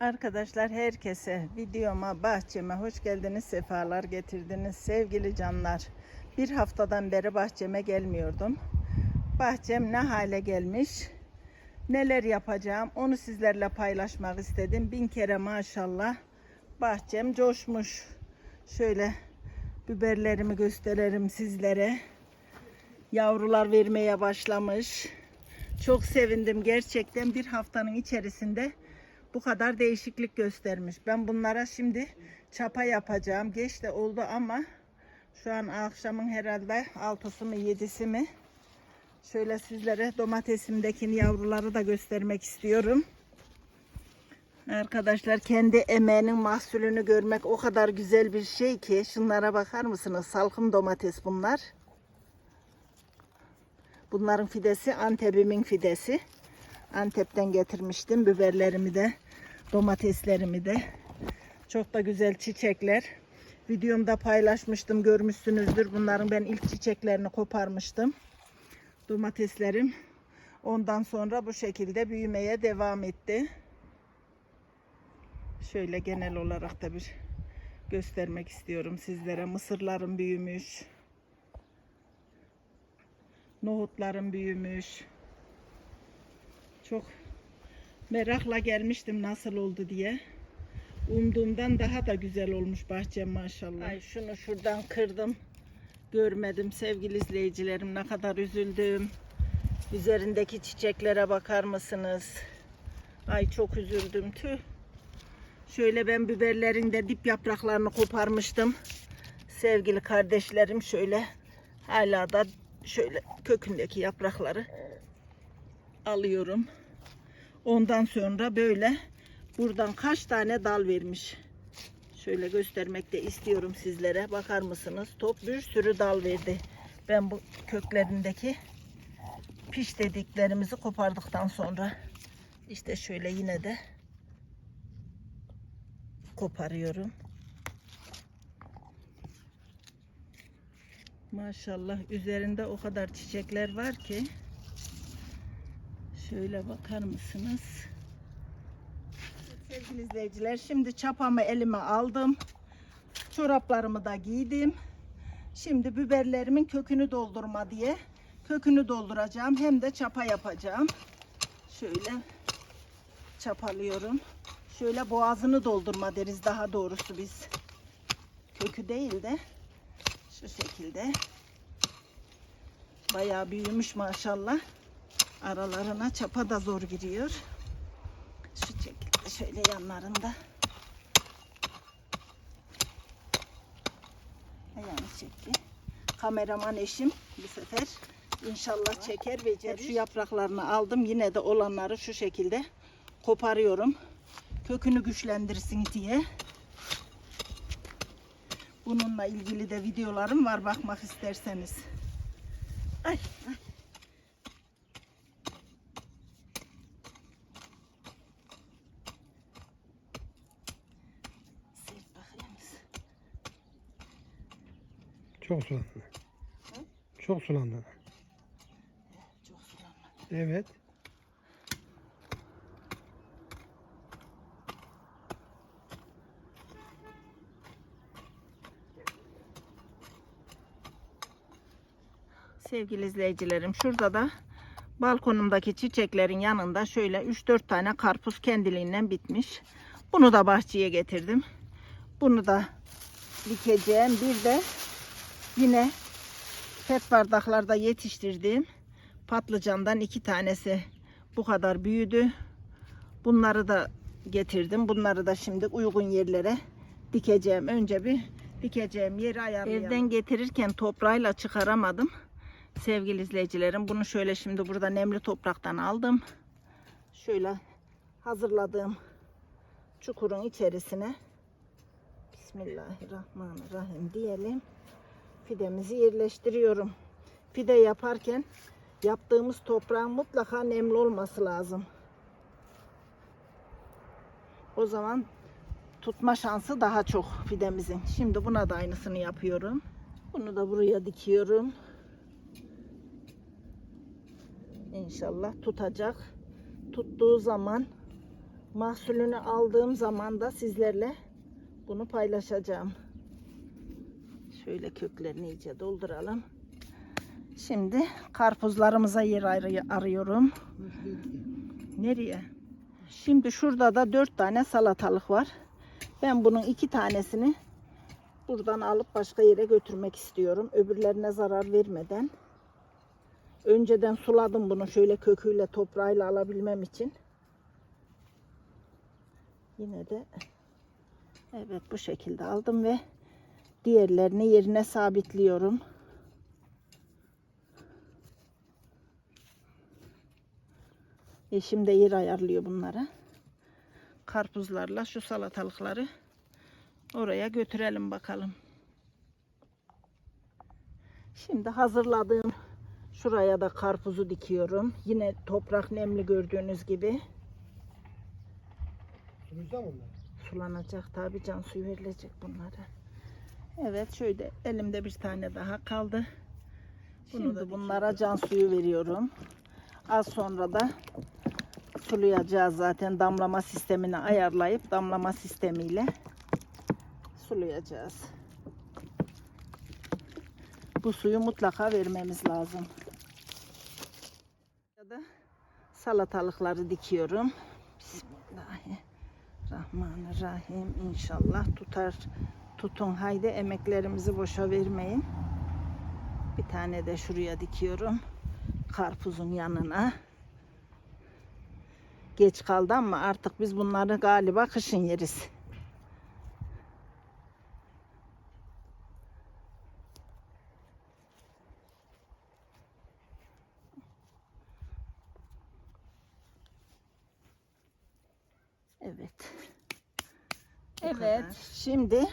Arkadaşlar herkese videoma, bahçeme hoş geldiniz, sefalar getirdiniz sevgili canlar. Bir haftadan beri bahçeme gelmiyordum. Bahçem ne hale gelmiş, neler yapacağım onu sizlerle paylaşmak istedim. Bin kere maşallah bahçem coşmuş. Şöyle biberlerimi gösteririm sizlere. Yavrular vermeye başlamış. Çok sevindim gerçekten bir haftanın içerisinde bu kadar değişiklik göstermiş. Ben bunlara şimdi çapa yapacağım. Geç de oldu ama şu an akşamın herhalde altısı mı yedisi mi? Şöyle sizlere domatesimdeki yavruları da göstermek istiyorum. Arkadaşlar kendi emeğinin mahsulünü görmek o kadar güzel bir şey ki. Şunlara bakar mısınız? Salkım domates bunlar. Bunların fidesi Antep'imin fidesi. Antep'ten getirmiştim biberlerimi de, domateslerimi de. Çok da güzel çiçekler. Videomda paylaşmıştım, görmüşsünüzdür. Bunların ben ilk çiçeklerini koparmıştım. Domateslerim ondan sonra bu şekilde büyümeye devam etti. Şöyle genel olarak da bir göstermek istiyorum sizlere. Mısırlarım büyümüş. Nohutlarım büyümüş. Çok merakla gelmiştim nasıl oldu diye. Umduğumdan daha da güzel olmuş bahçem maşallah. Ay şunu şuradan kırdım. Görmedim sevgili izleyicilerim ne kadar üzüldüm. Üzerindeki çiçeklere bakar mısınız? Ay çok üzüldüm tüh. Şöyle ben biberlerin de dip yapraklarını koparmıştım. Sevgili kardeşlerim şöyle hala da şöyle kökündeki yaprakları alıyorum. Ondan sonra böyle buradan kaç tane dal vermiş. Şöyle göstermek de istiyorum sizlere. Bakar mısınız? Top bir sürü dal verdi. Ben bu köklerindeki piş dediklerimizi kopardıktan sonra işte şöyle yine de koparıyorum. Maşallah üzerinde o kadar çiçekler var ki Şöyle bakar mısınız? Sevgili izleyiciler şimdi çapamı elime aldım. Çoraplarımı da giydim. Şimdi biberlerimin kökünü doldurma diye kökünü dolduracağım. Hem de çapa yapacağım. Şöyle çapalıyorum. Şöyle boğazını doldurma deriz daha doğrusu biz. Kökü değil de şu şekilde. Bayağı büyümüş maşallah aralarına çapa da zor giriyor. Şu şekilde şöyle yanlarında. Ayağını çekti. Kameraman eşim bu sefer inşallah çeker becerir. Şu yapraklarını aldım. Yine de olanları şu şekilde koparıyorum. Kökünü güçlendirsin diye. Bununla ilgili de videolarım var bakmak isterseniz. Ay, ay. Sev bakayım. Çok sulandın. Çok sulandın. Çok sulanma. Evet. Sevgili izleyicilerim şurada da balkonumdaki çiçeklerin yanında şöyle 3-4 tane karpuz kendiliğinden bitmiş. Bunu da bahçeye getirdim. Bunu da dikeceğim. Bir de yine pet bardaklarda yetiştirdiğim patlıcandan iki tanesi bu kadar büyüdü. Bunları da getirdim. Bunları da şimdi uygun yerlere dikeceğim. Önce bir dikeceğim yeri ayarlayalım. Evden getirirken toprağıyla çıkaramadım. Sevgili izleyicilerim bunu şöyle şimdi burada nemli topraktan aldım. Şöyle hazırladığım çukurun içerisine Bismillahirrahmanirrahim diyelim. Fidemizi yerleştiriyorum. Fide yaparken yaptığımız toprağın mutlaka nemli olması lazım. O zaman tutma şansı daha çok fidemizin. Şimdi buna da aynısını yapıyorum. Bunu da buraya dikiyorum. İnşallah tutacak. Tuttuğu zaman Mahsulünü aldığım zaman da sizlerle bunu paylaşacağım. Şöyle köklerini iyice dolduralım. Şimdi karpuzlarımıza yer arı- arıyorum. Nereye? Şimdi şurada da dört tane salatalık var. Ben bunun iki tanesini buradan alıp başka yere götürmek istiyorum. Öbürlerine zarar vermeden. Önceden suladım bunu şöyle köküyle toprağıyla alabilmem için. Yine de evet bu şekilde aldım ve diğerlerini yerine sabitliyorum. Eşim de yer ayarlıyor bunlara. Karpuzlarla şu salatalıkları oraya götürelim bakalım. Şimdi hazırladığım şuraya da karpuzu dikiyorum. Yine toprak nemli gördüğünüz gibi. Sulayacağım. Sulanacak tabi can suyu verilecek bunlara. Evet şöyle elimde bir tane daha kaldı. Bunu da bunlara can suyu veriyorum. Az sonra da sulayacağız zaten damlama sistemini ayarlayıp damlama sistemiyle sulayacağız. Bu suyu mutlaka vermemiz lazım. Salatalıkları dikiyorum. Bismillahirrahmanirrahim. İnşallah tutar. Tutun haydi emeklerimizi boşa vermeyin. Bir tane de şuraya dikiyorum. Karpuzun yanına. Geç kaldı ama artık biz bunları galiba kışın yeriz. Evet. Evet, şimdi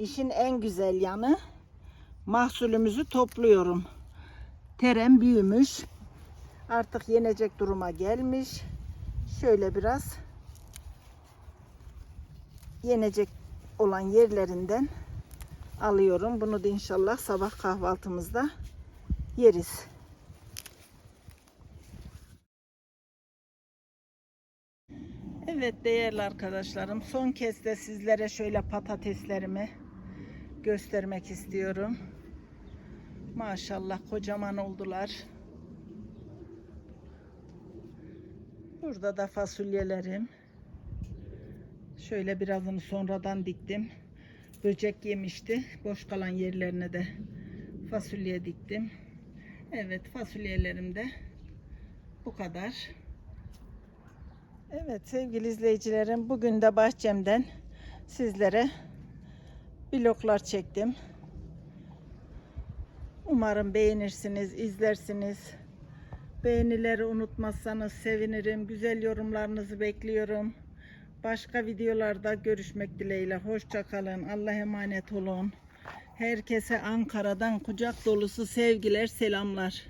işin en güzel yanı mahsulümüzü topluyorum. Terem büyümüş. Artık yenecek duruma gelmiş. Şöyle biraz yenecek olan yerlerinden alıyorum. Bunu da inşallah sabah kahvaltımızda yeriz. Evet değerli arkadaşlarım son kez de sizlere şöyle patateslerimi göstermek istiyorum. Maşallah kocaman oldular. Burada da fasulyelerim. Şöyle birazını sonradan diktim. Böcek yemişti. Boş kalan yerlerine de fasulye diktim. Evet fasulyelerim de bu kadar. Evet sevgili izleyicilerim bugün de bahçemden sizlere vloglar çektim. Umarım beğenirsiniz, izlersiniz. Beğenileri unutmazsanız sevinirim. Güzel yorumlarınızı bekliyorum. Başka videolarda görüşmek dileğiyle. Hoşça kalın. Allah'a emanet olun. Herkese Ankara'dan kucak dolusu sevgiler, selamlar.